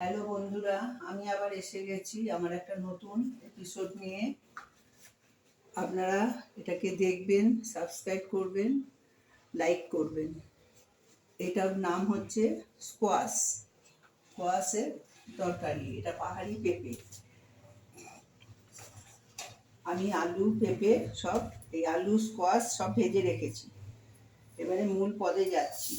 Hello বন্ধুরা, আমি আবার এসে গেছি আমার একটা নতুন এপিসোড নিয়ে। আপনারা এটাকে দেখবেন সাবস্ক্রাইব করবেন লাইক করবেন। এটার নাম হচ্ছে স্কোয়াশ স্কোয়াশের তরকারি, এটা পাহাড়ি পেঁপে। আমি আলু, পেঁপে সব, এই আলু স্কোয়াশ সব ভেজে রেখেছি। এবারে মূল পদে যাচ্ছি।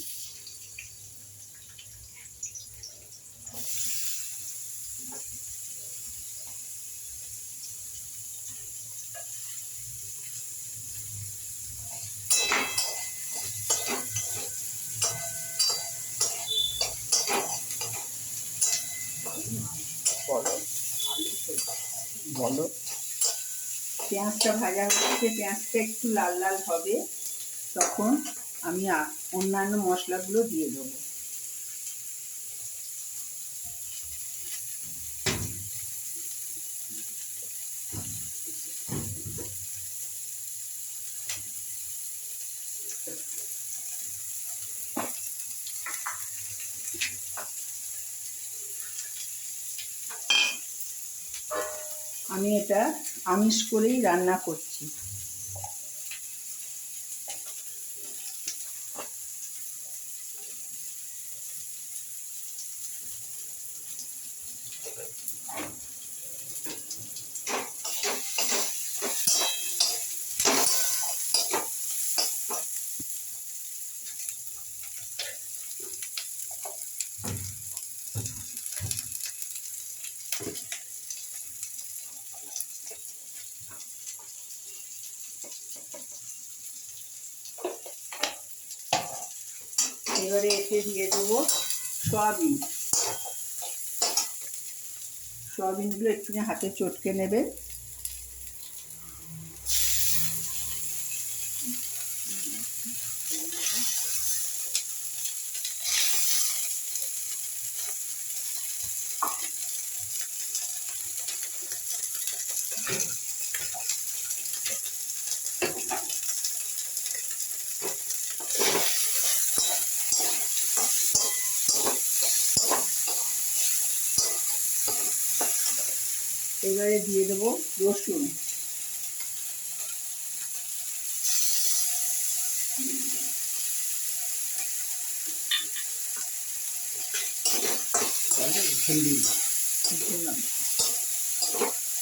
বলো। বলো। পেঁয়াজটা ভাজা হচ্ছে পেঁয়াজটা একটু লাল লাল হবে। তখন আমি অন্যান্য মশলাগুলো দিয়ে দেবো। আমি এটা আমিষ করেই রান্না করছি। এবারে এতে দিয়ে দেবো সয়াবিন। সয়াবিনগুলো একটুখানি হাতে চটকে নেবেন এবারে দিয়ে দেবো রসুন।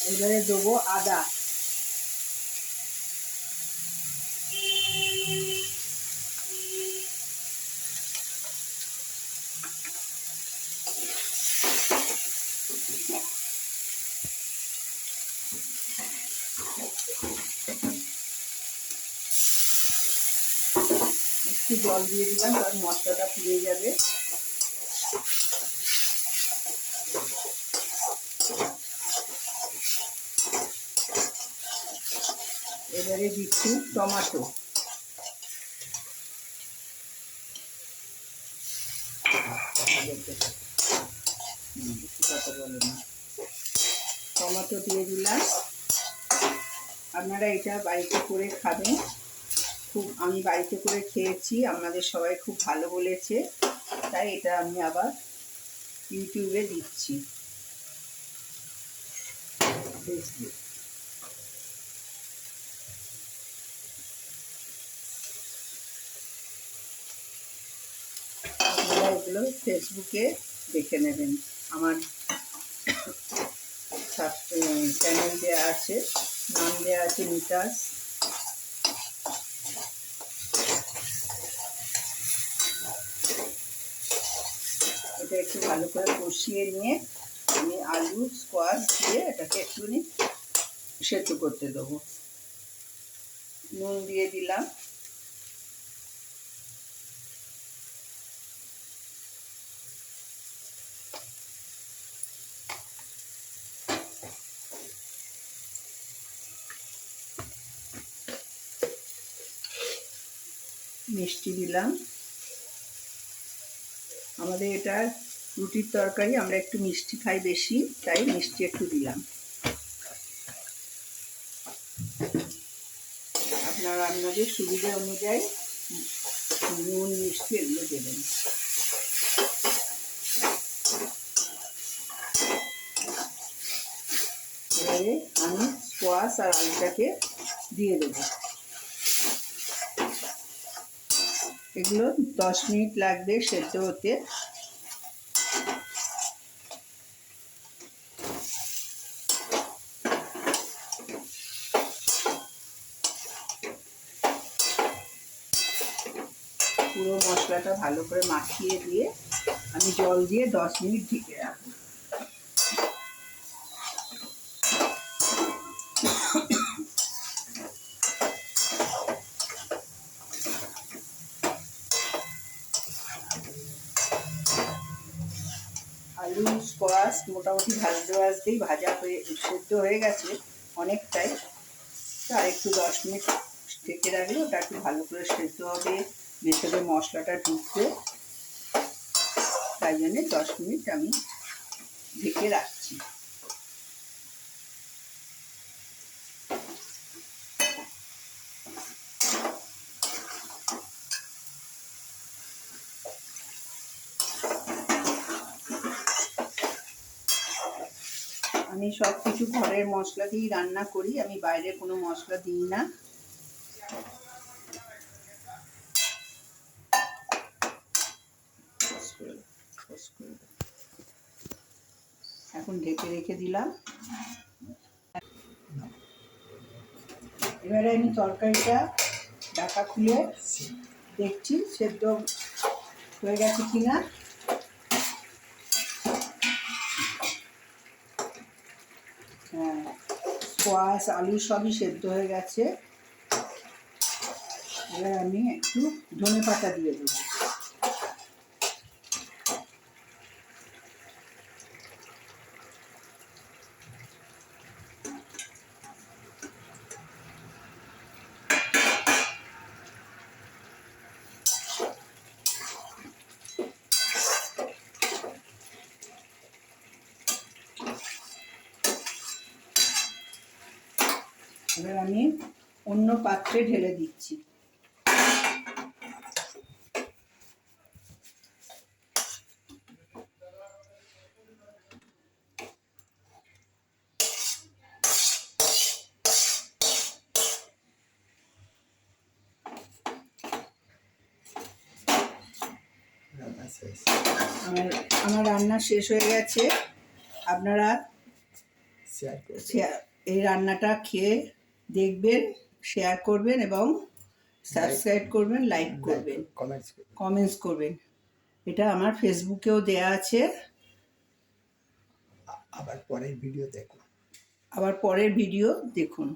এবারে দেবো আদা। একটু জল দিয়ে দিলাম কারণ মশলাটা পুড়ে যাবে। এবারে দিচ্ছি টমাটো হুম, কথা বলো না। টমেটো দিয়ে দিলাম আপনারা এটা বাড়িতে করে খাবেন। খুব, আমি বাড়িতে করে খেয়েছি, আমাদের সবাই খুব ভালো বলেছে। তাই এটা আমি আবার ইউটিউবে দিচ্ছি। এগুলো ফেসবুকে দেখে নেবেন। আমার চ্যানেল দেওয়া আছে। নাম দেওয়া আছে নিতাস এটা একটু ভালো করে কষিয়ে নিয়ে আমি আলু স্কোয়াশ দিয়ে এটাকে একটুখানি সেদ্ধ করতে দেবো নুন দিয়ে দিলাম মিষ্টি দিলাম। আমাদের এটা রুটির তরকারি, আমরা একটু মিষ্টি খাই বেশি, তাই মিষ্টি একটু দিলাম। আপনার আপনাদের সুবিধা অনুযায়ী নুন, মিষ্টি এগুলো দেবেন। এবারে আমি স্কোয়াশ আর আলুটাকে দিয়ে দেবো। এগুলো দশ মিনিট লাগবে সেদ্ধ হতে। পুরো মশলাটা ভালো করে মাখিয়ে দিয়ে আমি জল দিয়ে দশ মিনিট ঢেকে রাখব। আলু স্কোয়াশ মোটামুটি ভাজতে ভাজতেই ভাজা হয়ে সেদ্ধ হয়ে গেছে অনেকটাই। তো একটু দশ মিনিট ঢেকে রাখলে ওটা একটু ভালো করে সেদ্ধ হবে, ভেতরে মশলাটা ঢুকবে। তাই জন্যে দশ মিনিট আমি ঢেকে রাখছি। আমি সব কিছু ঘরের মশলা দিয়েই রান্না করি, আমি বাইরে কোনো মশলা দিই না। এখন ঢেকে রেখে দিলাম। এবারে আমি তরকারিটা ঢাকা খুলে দেখছি, সেদ্ধ হয়ে গেছে কিনা হ্যাঁ স্কোয়াশ আলু সবই সেদ্ধ হয়ে গেছে। এবার আমি একটু ধনে পাতা দিয়ে দেবো। এবার আমি অন্য পাত্রে ঢেলে দিচ্ছি। আমার আমার রান্না শেষ হয়ে গেছে। আপনারা এই রান্নাটা খেয়ে দেখবেন শেয়ার করবেন এবং সাবস্ক্রাইব করবেন লাইক করবেন কমেন্টস করবেন। এটা আমার ফেসবুকেও দেয়া আছে। আবার পরের ভিডিও দেখুন। আবার পরের ভিডিও দেখুন।